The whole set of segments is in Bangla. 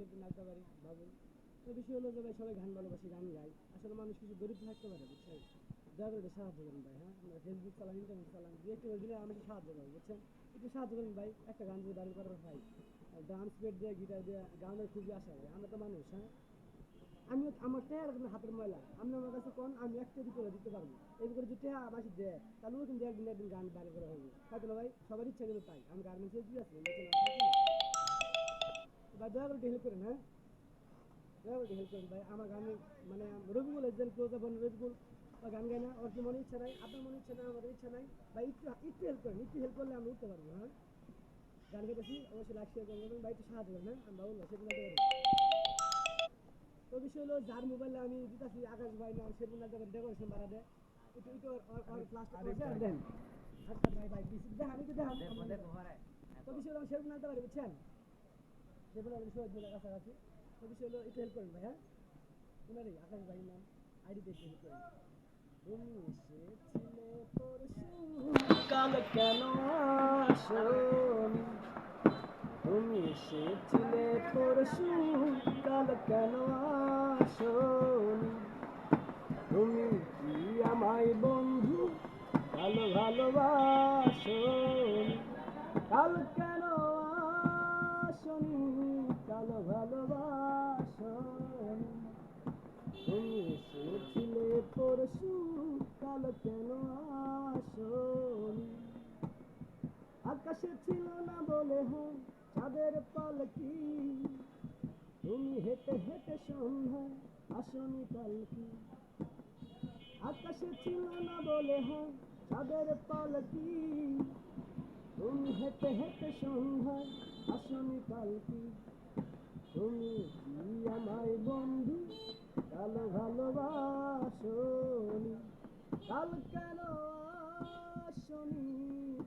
সেটা নাচতে পারি ভাবুন তো বিষয় হলো যে ভাই সবাই গান ভালোবাসি, গান গাই। আসলে মানুষ কিছু গরিব থাকতে পারে, বুঝছেন? দয়া করে সাহায্য করুন ভাই হ্যাঁ? ফেসবুক চালান ইন্টারনেট চালান দু একটু দিলে আমি একটু সাহায্য করব বুঝছেন? একটু সাহায্য করুন ভাই, একটা গান যদি বাড়ি করার ভাই। ডান্স বেড দিয়ে গিটার দিয়ে, গানের খুবই আশা হয় আমরা তো মানুষ হ্যাঁ? আমি আমার টেয়ার আপনার হাতের ময়লা। আপনি আমার কাছে কোন, আমি একটা দিতে দিতে পারব। এই করে যদি টেয়া আমাকে দেয় তাহলেও কিন্তু একদিন একদিন গান বাইরে করে হবে। তাই ভাই? সবার ইচ্ছা কিন্তু তাই। আমি গার্মেন্টসে দিয়ে আসছি বা দয়া করে হেল্প করেন হ্যাঁ দয়া করে হেল্প করেন ভাই আমার গানে মানে রবিকুল একজন ক্লোজ আপন রবিকুল বা গান গায় না ওর মনে ইচ্ছা নাই? আপনার মনে ইচ্ছা নাই আমাদের ইচ্ছা নাই? বা একটু একটু হেল্প করেন একটু হেল্প করলে আমরা উঠতে পারব হ্যাঁ? গান গাইতেছি অবশ্যই লাইক শেয়ার করবেন। ভাই একটু সাহায্য করেন হ্যাঁ? আমরা বলব সেটা পারি তো বিষয় হলো যার মোবাইলে আমি দিতেছি আকাশ ভাই নাম সে বলে দেবেন ডেকোরেশন বাড়া দেয় একটু একটু আর করে দেন। আচ্ছা ভাই ভাই দেখান একটু দেখান। তো বিষয় হলো সেরকম আনতে পারি বুঝছেন? সেরকম আমি সহজ বলে কাছাকাছি তো বিষয় হলো একটু হেল্প করেন ভাই হ্যাঁ? ওনারই আকাশ ভাই নাম আইডি দেখে হেল্প করেন। তুমি এসেছিলে কাল কেন তুমি এসেছিলে পরশু কাল কেন আসনি? তুমি কি আমায় বন্ধু ভালো ভালোবাসনি? কাল কেন কাল ভালোবাসনি তুমি এসেছিলে পরশু, কাল কেন আসনি? আকাশে ছিল না বলে হ্যাঁ চাঁদের পালকি তুমি হেঁটে হেঁটে সন্ধ্যায় আসনি পালকি আকাশে ছিল না বলে হ্যাঁ চাঁদের পালকি তুমি হেঁটে হেঁটে সন্ধ্যায় আসনি পালকি ভালোবাসনি, কাল কেন আসনি?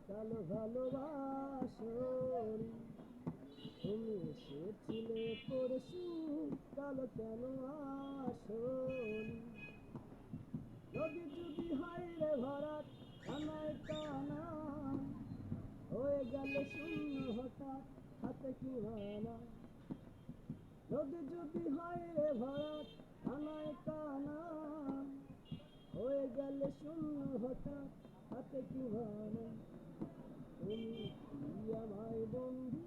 কালো ভালোবাসনি, তুমি এসেছিলে পরশু, কাল কেন আসনি? নদী যদি হয় রে কানায় কানা হয়ে গেল শূন্য হঠাৎ, হাতে কি মানা? নদী যদি হয় রে হয়ে গেল শূন্য হঠাৎ হাতে কি তুমি আমায় বন্ধু?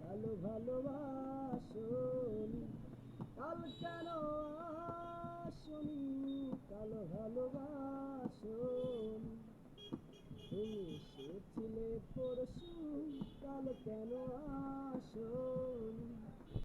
কালো ভালোবাসনি কাল কেন আসনি কালো ভালোবাসনি তুমি এসেছিলে পরশু, কাল কেন আসনি